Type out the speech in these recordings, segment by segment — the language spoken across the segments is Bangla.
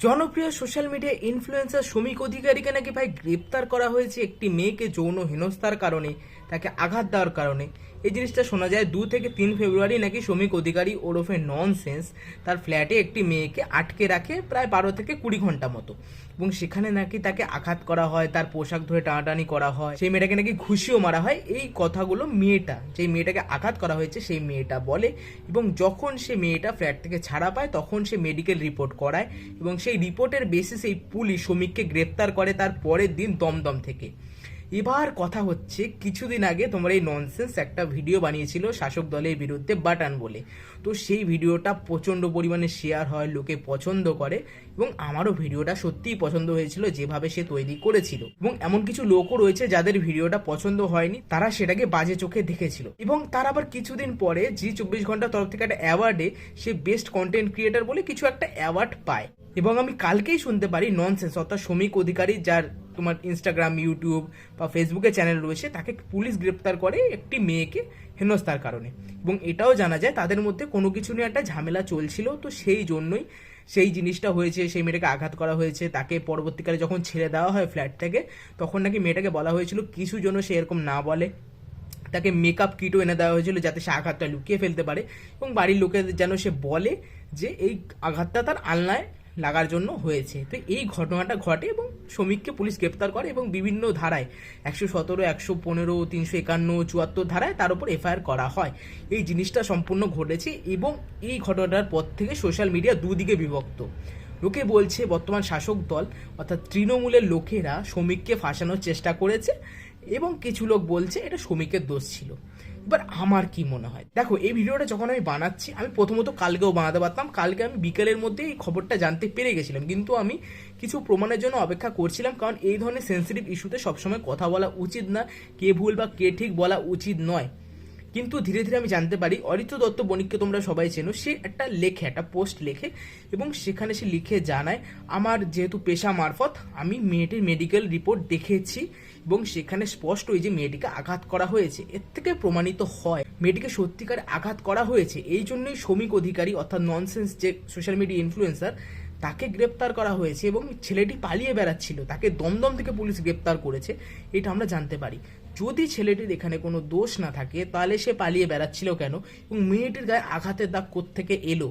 জনপ্রিয় সোশ্যাল মিডিয়া ইনফ্লুয়েন্সার শ্রমিক অধিকারীকে নাকি ভাই গ্রেপ্তার করা হয়েছে একটি মেয়েকে যৌন হেনস্থার কারণে, তাকে আঘাত দেওয়ার কারণে। এই জিনিসটা শোনা যায়, দু থেকে তিন ফেব্রুয়ারি নাকি শ্রমিক অধিকারী ওরফে ননসেন্স তার ফ্ল্যাটে একটি মেয়েকে আটকে রাখে প্রায় বারো থেকে কুড়ি ঘণ্টা মতো। এবং সেখানে নাকি তাকে আঘাত করা হয়, তার পোশাক ধরে টানাটানি করা হয়, সেই মেয়েটাকে নাকি ঘুষিও মারা হয়। এই কথাগুলো মেয়েটা, যেই মেয়েটাকে আঘাত করা হয়েছে সেই মেয়েটা বলে এবং যখন সে মেয়েটা ফ্ল্যাট থেকে ছাড়া পায় তখন সে মেডিকেল রিপোর্ট করায় এবং সেই রিপোর্টের বেসিসে এই পুলিশ শ্রমিককে গ্রেপ্তার করে তার পরের দিন দমদম থেকে। এবার কথা হচ্ছে, কিছুদিন আগে তোমার এই ননসেন্স একটা ভিডিও বানিয়েছিল শাসক দলের বিরুদ্ধে বাটান বলে। তো সেই ভিডিওটা প্রচণ্ড পরিমাণে শেয়ার হয়, লোকে পছন্দ করে এবং আমারও ভিডিওটা সত্যিই পছন্দ হয়েছিল যেভাবে সে তৈরি করেছিল। এবং এমন কিছু লোকও রয়েছে যাদের ভিডিওটা পছন্দ হয়নি, তারা সেটাকে বাজে চোখে দেখেছিল। এবং তার আবার কিছুদিন পরে জি চব্বিশ ঘণ্টার তরফ থেকে একটা অ্যাওয়ার্ডে সে বেস্ট কন্টেন্ট ক্রিয়েটার বলে কিছু একটা অ্যাওয়ার্ড পায়। এবং আমি কালকেই শুনতে পারি ননসেন্স অর্থাৎ শ্রমিক অধিকারী যার তোমার ইনস্টাগ্রাম ইউটিউব বা ফেসবুকে চ্যানেল রয়েছে, তাকে পুলিশ গ্রেপ্তার করে একটি মেয়েকে হেনস্থার কারণে। এবং এটাও জানা যায় তাদের মধ্যে কোনো কিছু নিয়ে একটা ঝামেলা চলছিল, তো সেই জন্যই সেই জিনিসটা হয়েছে, সেই মেয়েটাকে আঘাত করা হয়েছে, তাকে পরবর্তীকালে যখন ছেড়ে দেওয়া হয় ফ্ল্যাট থেকে, তখন নাকি মেয়েটাকে বলা হয়েছিল কিছু জন্য সে এরকম না বলে। তাকে মেকআপ কিটও এনে দেওয়া হয়েছিল যাতে সে আঘাতটা লুকিয়ে ফেলতে পারে। এবং বাড়ির লোকেদের যেন সে বলে যে, এই আঘাতটা তার আলনায় লাগার জন্য হয়েছে। তো এই ঘটনাটা ঘটে এবং শ্রমিককে পুলিশ গ্রেপ্তার করে এবং বিভিন্ন ধারায় একশো সতেরো, একশো পনেরো, তিনশো একান্ন, চুয়াত্তর ধারায় তার উপর এফআইআর করা হয়। এই জিনিসটা সম্পূর্ণ ঘটেছে এবং এই ঘটনাটার পর থেকে সোশ্যাল মিডিয়া দুদিকে বিভক্ত। লোকে বলছে, বর্তমান শাসক দল অর্থাৎ তৃণমূলের লোকেরা শ্রমিককে ফাঁসানোর চেষ্টা করেছে এবং কিছু লোক বলছে এটা শ্রমিকের দোষ ছিল। এবার আমার কি মনে হয়? দেখো, এই ভিডিওটা যখন আমি বানাচ্ছি, আমি প্রথমত কালকেও বানাতে পারতাম। কালকে আমি বিকেলের মধ্যে এই খবরটা জানতে পেরে গেছিলাম। কিন্তু আমি কিছু প্রমাণের জন্য অপেক্ষা করছিলাম, কারণ এই ধরনের সেন্সিটিভ ইস্যুতে সবসময় কথা বলা উচিত না। কে ভুল বা কে ঠিক বলা উচিত নয়। কিন্তু ধীরে ধীরে আমি জানতে পারি, অরিত্র দত্ত বণিককে তোমরা সবাই চেনো। সে একটা লেখে, একটা পোস্ট লেখে, এবং সেখানে সে লিখে জানায়, আমার যেহেতু পেশা মারফত, আমি মেয়েটির মেডিকেল রিপোর্ট দেখেছি। এবং সেখানে স্পষ্ট এই যে মেয়েটিকে আঘাত করা হয়েছে, এর থেকে প্রমাণিত হয় মেয়েটিকে সত্যিকার আঘাত করা হয়েছে। এই জন্যই শ্রমিক অধিকারী অর্থাৎ ননসেন্স যে সোশ্যাল মিডিয়া ইনফ্লুয়েন্সার তাকে গ্রেপ্তার করা হয়েছে এবং ছেলেটি পালিয়ে বেড়াচ্ছিল। তাকে দমদম থেকে পুলিশ গ্রেপ্তার করেছে, এটা আমরা জানতে পারি। যদি ছেলেটির এখানে কোনো দোষ না থাকে, তাহলে সে পালিয়ে বেড়াচ্ছিল কেন এবং মেয়েটির গায়ে আঘাতের দাগ থেকে এলো?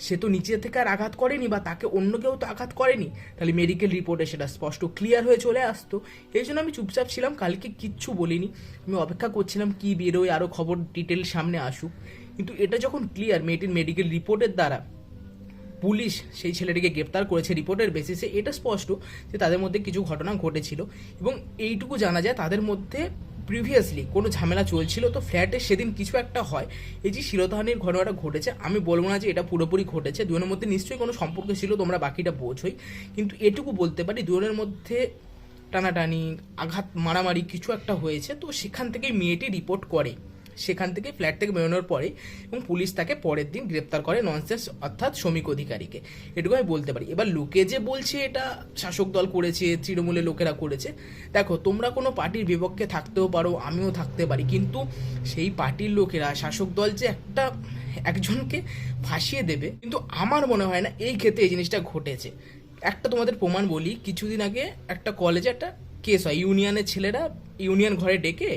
সে তো নিচে থেকে আর আঘাত করেনি বা তাকে অন্য কেউ তো আঘাত করেনি। তাহলে মেডিকেল রিপোর্টে সেটা স্পষ্ট ক্লিয়ার হয়ে চলে আসতো। এই জন্য আমি চুপচাপ ছিলাম, কালকে কিচ্ছু বলিনি। আমি অপেক্ষা করছিলাম কি বেরোয় আরও খবর ডিটেল সামনে আসুক। কিন্তু এটা যখন ক্লিয়ার মেয়েটির মেডিকেল রিপোর্টের দ্বারা পুলিশ সেই ছেলেটিকে গ্রেপ্তার করেছে রিপোর্টের বেসিসে এটা স্পষ্ট যে তাদের মধ্যে কিছু ঘটনা ঘটেছিল। এবং এইটুকু জানা যায় তাদের মধ্যে প্রিভিয়াসলি কোনো ঝামেলা চলছিল, তো ফ্ল্যাটে সেদিন কিছু একটা হয়। এই যে শিরোধানির ঘটনাটা ঘটেছে, আমি বলব না যে এটা পুরোপুরি ঘটেছে, দুজনের মধ্যে নিশ্চয়ই কোনো সম্পর্ক ছিল, তোমরা বাকিটা বোঝোই। কিন্তু এটুকু বলতে পারি, দুজনের মধ্যে টানাটানি, আঘাত, মারামারি কিছু একটা হয়েছে, তো সেখান থেকেই মেয়েটি রিপোর্ট করে। সেখান থেকে ফ্ল্যাট থেকে বেরোনোর পরে এবং পুলিশ তাকে পরের দিন গ্রেপ্তার করে ননসেন্স অর্থাৎ শ্রমিক অধিকারীকে। এটুকু আমি বলতে পারি। এবার লোকে যে বলছে এটা শাসক দল করেছে, তৃণমূলের লোকেরা করেছে, দেখো তোমরা কোনো পার্টির বিপক্ষে থাকতেও পারো, আমিও থাকতে পারি। কিন্তু সেই পার্টির লোকেরা, শাসক দল যে একটা একজনকে ফাঁসিয়ে দেবে, কিন্তু আমার মনে হয় না এই ক্ষেত্রে এই জিনিসটা ঘটেছে। একটা তোমাদের প্রমাণ বলি, কিছুদিন আগে একটা কলেজে একটা কেস হয়। ইউনিয়নের ছেলেরা ইউনিয়ন ঘরে ডেকে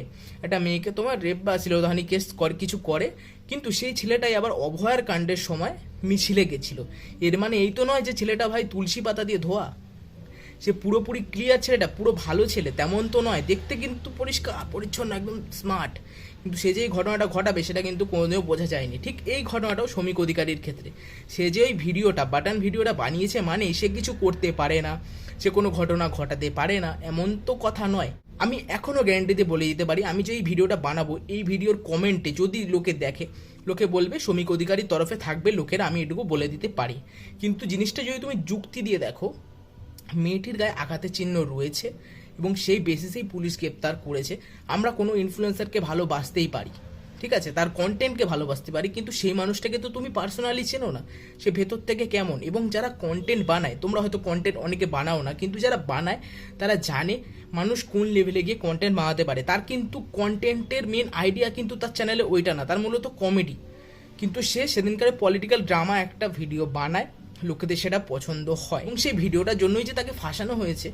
একটা মেয়েকে তোমার রেপ বা শিলধানি কেস করে, কিছু করে। কিন্তু সেই ছেলেটাই আবার অভয়ার কাণ্ডের সময় মিছিলে গেছিল। এর মানে এই তো নয় যে ছেলেটা ভাই তুলসী পাতা দিয়ে ধোয়া। সে পুরোপুরি ক্লিয়ার ছেলেটা, পুরো ভালো ছেলে, তেমন তো নয়। দেখতে কিন্তু পরিষ্কার, পরিচ্ছন্ন, একদম স্মার্ট কিন্তু সে যে এই ঘটনাটা ঘটাবে সেটা কিন্তু কোনোদিনও বোঝা যায়নি। ঠিক এই ঘটনাটাও শ্রমিক অধিকারীর ক্ষেত্রে। সে যে ওই ভিডিওটা, বাটন ভিডিওটা বানিয়েছে মানে সে কিছু করতে পারে না, সে কোনো ঘটনা ঘটাতে পারে না, এমন তো কথা নয়। আমি এখনও গ্যারান্টিতে বলে দিতে পারি, আমি যে এই ভিডিওটা বানাবো, এই ভিডিওর কমেন্টে যদি লোকে দেখে, লোকে বলবে শ্রমিক অধিকারীর তরফে থাকবে লোকেরা, আমি এটুকু বলে দিতে পারি। কিন্তু জিনিসটা যদি তুমি যুক্তি দিয়ে দেখো, মেয়েটির গায়ে আঘাতের চিহ্ন রয়েছে এবং সেই বেসিসেই পুলিশ গ্রেপ্তার করেছে। আমরা কোনো ইনফ্লুয়েন্সারকে ভালোবাসতেই পারি, ঠিক আছে? তার কন্টেন্টকে ভালোবাসতে পারি, কিন্তু সেই মানুষটাকে তো তুমি পার্সোনালি চেনো না। সে ভেতর থেকে কেমন? এবং যারা কন্টেন্ট বানায়, তোমরা হয়তো কন্টেন্ট অনেকে বানাও না, কিন্তু যারা বানায়, তারা জানে মানুষ কোন লেভেলে গিয়ে কন্টেন্ট বানাতে পারে। তার কিন্তু কন্টেন্টের মেন আইডিয়া কিন্তু তার চ্যানেলে ওইটা না, তার মূলত কমেডি কিন্তু সে সেদিনকার পলিটিক্যাল ড্রামা একটা ভিডিও বানায়, লোকেদের সেটা পছন্দ হয়। এবং সেই ভিডিওটার জন্যই যে তাকে ফাঁসানো হয়েছে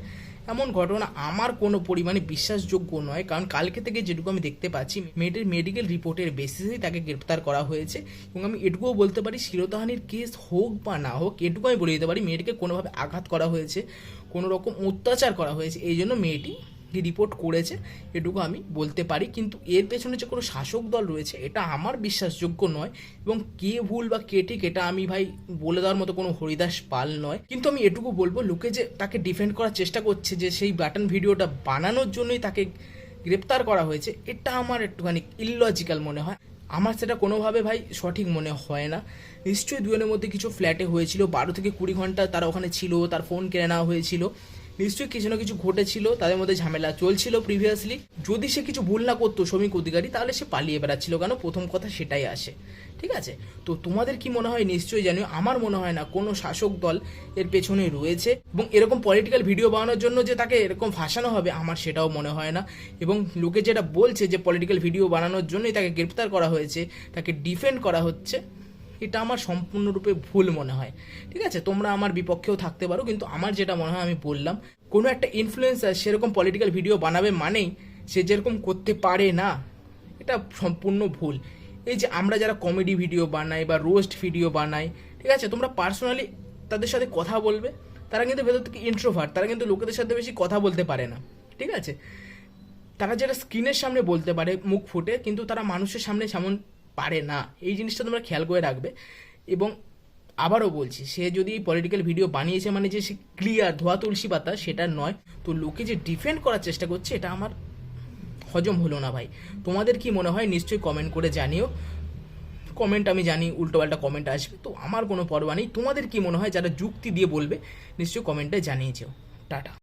এমন ঘটনা আমার কোনো পরিমাণে বিশ্বাসযোগ্য নয়। কারণ কালকে থেকে যেটুকু আমি দেখতে পাচ্ছি মেয়েটির মেডিকেল রিপোর্টের বেসিসেই তাকে গ্রেপ্তার করা হয়েছে এবং আমি এটুকুও বলতে পারি শিরোতাহানির কেস হোক বা না হোক, এটুকু আমি বলে দিতে পারি, মেয়েটিকে কোনোভাবে আঘাত করা হয়েছে কোনো রকম অত্যাচার করা হয়েছে এই জন্য মেয়েটি রিপোর্ট করেছে, এটুকু আমি বলতে পারি। কিন্তু এর পেছনে যে কোনো শাসক দল রয়েছে, এটা আমার বিশ্বাসযোগ্য নয়। এবং কে ভুল বা কে ঠিক, এটা আমি ভাই বলে দেওয়ার মতো কোনো হরিদাস পাল নয়। কিন্তু আমি এটুকু বলব, লোকে যে তাকে ডিফেন্ড করার চেষ্টা করছে, যে সেই বাটন ভিডিওটা বানানোর জন্যই তাকে গ্রেপ্তার করা হয়েছে, এটা আমার একটুখানি ইললজিক্যাল মনে হয়। আমার সেটা কোনোভাবে ভাই সঠিক মনে হয় না। নিশ্চয়ই দুজনের মধ্যে কিছু ফ্ল্যাটে হয়েছিল, বারো থেকে কুড়ি ঘণ্টা তারা ওখানে ছিল, তার ফোন কিনে নেওয়া হয়েছিল। নিশ্চয়ই কিছু না কিছু ঘটেছিল, তাদের মধ্যে ঝামেলা চলছিল প্রিভিয়াসলি যদি সে কিছু ভুল না করতো শ্রমিক অধিকারী, তাহলে সে পালিয়ে বেড়াচ্ছিল কেন? প্রথম কথা সেটাই আসে। ঠিক আছে? তো তোমাদের কি মনে হয়? নিশ্চয়ই জানিও। আমার মনে হয় না কোনো শাসক দল এর পেছনে রয়েছে এবং এরকম পলিটিক্যাল ভিডিও বানানোর জন্য যে তাকে এরকম ফাঁসানো হবে, আমার সেটাও মনে হয় না। এবং লোকে যেটা বলছে যে পলিটিক্যাল ভিডিও বানানোর জন্যই তাকে গ্রেপ্তার করা হয়েছে, তাকে ডিফেন্ড করা হচ্ছে এটা আমার সম্পূর্ণরূপে ভুল মনে হয়। ঠিক আছে? তোমরা আমার বিপক্ষেও থাকতে পারো, কিন্তু আমার যেটা মনে হয় আমি বললাম, কোনো একটা ইনফ্লুয়েন্সার সেরকম পলিটিক্যাল ভিডিও বানাবে মানেই সে যেরকম করতে পারে না, এটা সম্পূর্ণ ভুল। এই যে আমরা যারা কমেডি ভিডিও বানাই বা রোস্ট ভিডিও বানাই, ঠিক আছে? তোমরা পার্সোনালি তাদের সাথে কথা বলবে, তারা কিন্তু ভেতর থেকে ইন্ট্রোভার্ট তারা কিন্তু লোকেদের সাথে বেশি কথা বলতে পারে না। ঠিক আছে? তারা যেটা স্ক্রিনের সামনে বলতে পারে, মুখ ফুটে, কিন্তু তারা মানুষের সামনে সেমন পারে না। এই জিনিসটা তোমরা খেয়াল করে রাখবে। এবং আবারও বলছি, সে যদি পলিটিক্যাল ভিডিও বানিয়েছে মানে যে সে ক্লিয়ার ধোয়া তুলসী পাতা, সেটা নয়। তো লোকে যে ডিফেন্ড করার চেষ্টা করছে, এটা আমার হজম হলো না ভাই। তোমাদের কি মনে হয়? নিশ্চয়ই কমেন্ট করে জানিও। কমেন্ট আমি জানি, উল্টোপাল্টা কমেন্ট আসবে। তো আমার কোনো পরোয়া নেই। তোমাদের কি মনে হয়? যারা যুক্তি দিয়ে বলবে, নিশ্চয়ই কমেন্টে জানিয়ে যেও। টাটা।